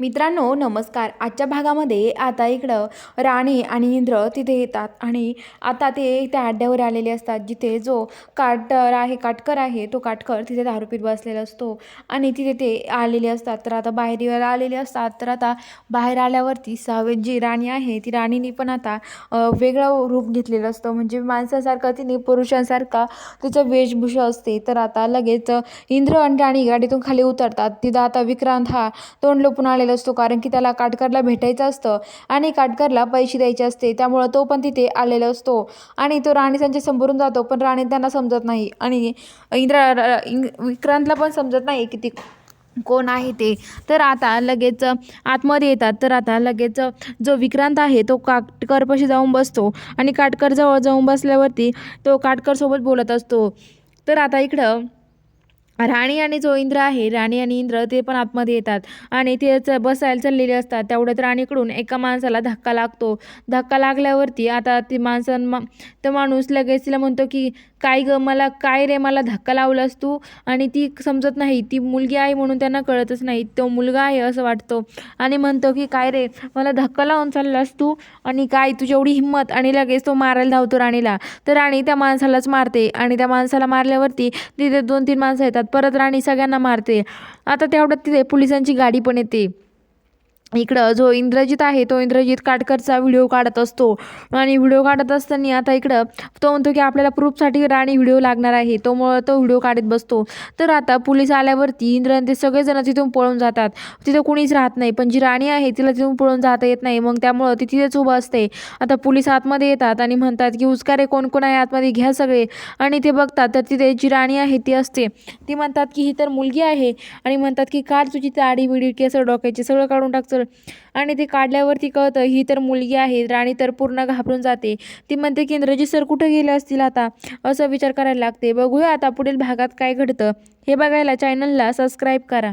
मित्रांनो नमस्कार. आजच्या भागामध्ये आता इकडं राणी आणि इंद्र तिथे येतात आणि आता ते त्या अड्ड्यावर आलेले असतात जिथे जो काटर आहे काटकर आहे तो काटकर तिथे दारूपीत बसलेला असतो आणि तिथे ते आलेले असतात. तर आता बाहेर आलेले असतात. तर आता बाहेर आल्यावरती सावे जी राणी आहे ती राणीने पण आता वेगळं रूप घेतलेलं असतं. म्हणजे माणसासारखं तिने पुरुषांसारखा तिचं वेशभूषा असते. तर आता लगेच इंद्र आणि राणी गाडीतून खाली उतरतात. तिथं आता विक्रांत हा तोंड लोपून आलेला असतो. कारण की त्याला काटकरला भेटायचं असतं आणि काटकरला पैसे द्यायचे असते. त्यामुळं तो पण तिथे आलेला असतो. आणि तो राणी त्यांच्या समोरून जातो पण राणी त्यांना समजत नाही. आणि इंद्रा इंग- विक्रांतला पण समजत नाही की ती कोण आहे ते. तर आता लगेच आतमध्ये येतात. तर आता लगेच जो विक्रांत आहे तो काटकरपाशी जाऊन बसतो. आणि काटकर जवळ जाऊन बसल्यावरती तो काटकरसोबत बोलत असतो. तर आता इकडं राणी आणि जो इंद्र आहे राणी आणि इंद्र ते पण आतमध्ये येतात आणि ते च- बसायला चाललेले असतात. तेवढ्यात राणीकडून एका माणसाला धक्का लागतो. धक्का लागल्यावरती आता ती माणसां मा तो माणूस लगेच तिला म्हणतो की काय ग मला काय रे मला धक्का लावलास तू? आणि ती समजत नाही. ती मुलगी आहे म्हणून त्यांना कळतच नाही. तो मुलगा आहे असं वाटतो. आणि म्हणतो की काय रे मला धक्का लावून चाललास तू? आणि काय तुझी एवढी हिंमत? आणि लगेच तो मारायला धावतो राणीला. तर राणी त्या माणसालाच मारते. आणि त्या माणसाला मारल्यावरती तिथे दोन तीन माणसं येतात. परत राणी सगळ्यांना मारते. आता तेवढ्यात तिथे पोलिसांची गाडी पण येते. इकडं जो इंद्रजित आहे तो इंद्रजित काटकरचा व्हिडिओ काढत असतो. आणि व्हिडिओ काढत असताना आता इकडं तो म्हणतो की आपल्याला प्रूफसाठी राणी व्हिडिओ लागणार आहे. तो तो व्हिडिओ काढत बसतो. तर आता पोलीस आल्यावरती इंद्र आणि ते सगळेजण तिथून पळून जातात. तिथं कुणीच राहत नाही. पण जी राणी आहे तिला तिथून पळून जाता येत नाही. मग त्यामुळं ती तिथेच उभं असते. आता पोलीस आतमध्ये येतात आणि म्हणतात की उचकारे कोण कोण आहे आतमध्ये? घ्या सगळे. आणि ते बघतात. तर तिथे जी राणी आहे ती असते. ती म्हणतात की ही तर मुलगी आहे. आणि म्हणतात की काढ तुझी ताडी बिडी केसं डोक्याची सगळं काढून टाक असेल आणि ते काढल्यावरती कळतं ही तर मुलगी आहे राणी तर पूर्ण घाबरून जाते. ती म्हणते की इंद्रजी सर कुठं गेले असतील आता? असं विचार करायला लागते. बघूया आता पुढील भागात काय घडतं. हे बघायला चॅनलला सबस्क्राईब करा.